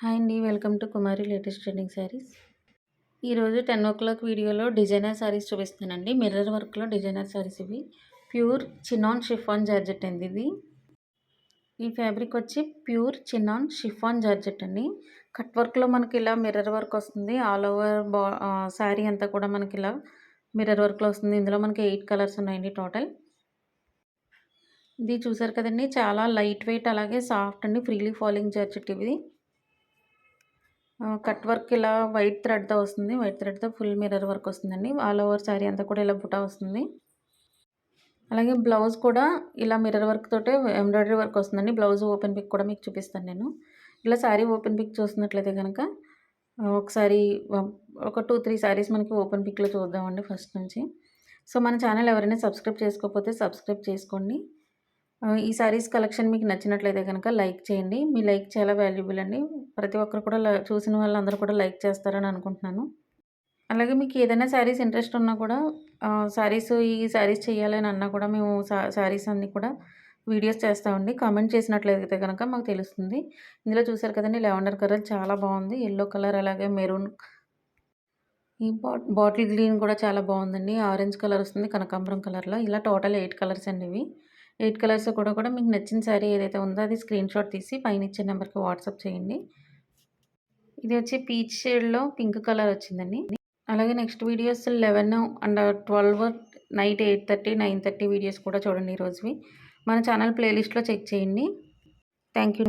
Hi అండి welcome to Kumari latest trending saris. ఈరోజు ten o'clock వీడియోలో designer saris చూపిస్తానండి. మిర్రర్ వర్క్లో డిజైనర్ శారీస్ ఇవి. ప్యూర్ చినాన్ షిఫాన్ జార్జెట్ అండి ఇది. ఈ ఫ్యాబ్రిక్ వచ్చి ప్యూర్ చినాన్ షిఫాన్ జార్జెట్ అండి. కట్ వర్క్లో మనకి ఇలా మిర్రర్ వర్క్ వస్తుంది. ఆల్ ఓవర్ బా శారీ అంతా కూడా మనకి ఇలా మిర్రర్ వర్క్లో వస్తుంది. ఇందులో మనకి ఎయిట్ కలర్స్ ఉన్నాయండి టోటల్. ఇది చూసారు కదండి చాలా లైట్ వెయిట్ అలాగే సాఫ్ట్ అండి ఫ్రీలీ ఫాలింగ్ జార్జెట్ ఇది కట్ వర్క్ ఇలా వైట్ థ్రెడ్తో వస్తుంది. వైట్ థ్రెడ్తో ఫుల్ మిర్రర్ వర్క్ వస్తుందండి. ఆల్ ఓవర్ శారీ అంతా కూడా ఇలా బుటా వస్తుంది. అలాగే బ్లౌజ్ కూడా ఇలా మిర్రర్ వర్క్ తోటే ఎంబ్రాయిడరీ వర్క్ వస్తుందండి. బ్లౌజ్ ఓపెన్ పిక్ కూడా మీకు చూపిస్తాను నేను. ఇలా శారీ ఓపెన్ పిక్ చూస్తున్నట్లయితే కనుక ఒకసారి ఒక టూ త్రీ శారీస్ మనకి ఓపెన్ పిక్లో చూద్దామండి ఫస్ట్ నుంచి. సో మన ఛానల్ ఎవరైనా సబ్స్క్రైబ్ చేసుకోకపోతే సబ్స్క్రైబ్ చేసుకోండి. ఈ సారీస్ కలెక్షన్ మీకు నచ్చినట్లయితే కనుక లైక్ చేయండి. మీ లైక్ చాలా వాల్యుబుల్ అండి. ప్రతి ఒక్కరు కూడా చూసిన వాళ్ళందరూ కూడా లైక్ చేస్తారని అనుకుంటున్నాను. అలాగే మీకు ఏదైనా శారీస్ ఇంట్రెస్ట్ ఉన్నా కూడా శారీస్ ఈ శారీస్ చేయాలని అన్నా కూడా మేము శారీస్ అన్నీ కూడా వీడియోస్ చేస్తామండి కామెంట్ చేసినట్లయితే కనుక మాకు తెలుస్తుంది. ఇందులో చూసారు కదండి లెవెండర్ కలర్ చాలా బాగుంది. ఎల్లో కలర్ అలాగే మెరూన్ ఈ బాటిల్ గ్రీన్ కూడా చాలా బాగుందండి. ఆరెంజ్ కలర్ వస్తుంది కనకాంబరం కలర్లో ఇలా టోటల్ ఎయిట్ కలర్స్ అండి ఇవి. ఎయిట్ కలర్స్ కూడా కూడా మీకు నచ్చిన శారీ ఏదైతే ఉందో అది స్క్రీన్ షాట్ తీసి పైన ఇచ్చే నెంబర్కి వాట్సాప్ చేయండి. ఇది వచ్చి పీచ్ షేడ్లో పింక్ కలర్ వచ్చిందండి. అలాగే next videos eleven and twelve night eight thirty nine thirty videos కూడా చూడండి ఈరోజువి మన ఛానల్ ప్లేలిస్ట్లో చెక్ చేయండి. Thank you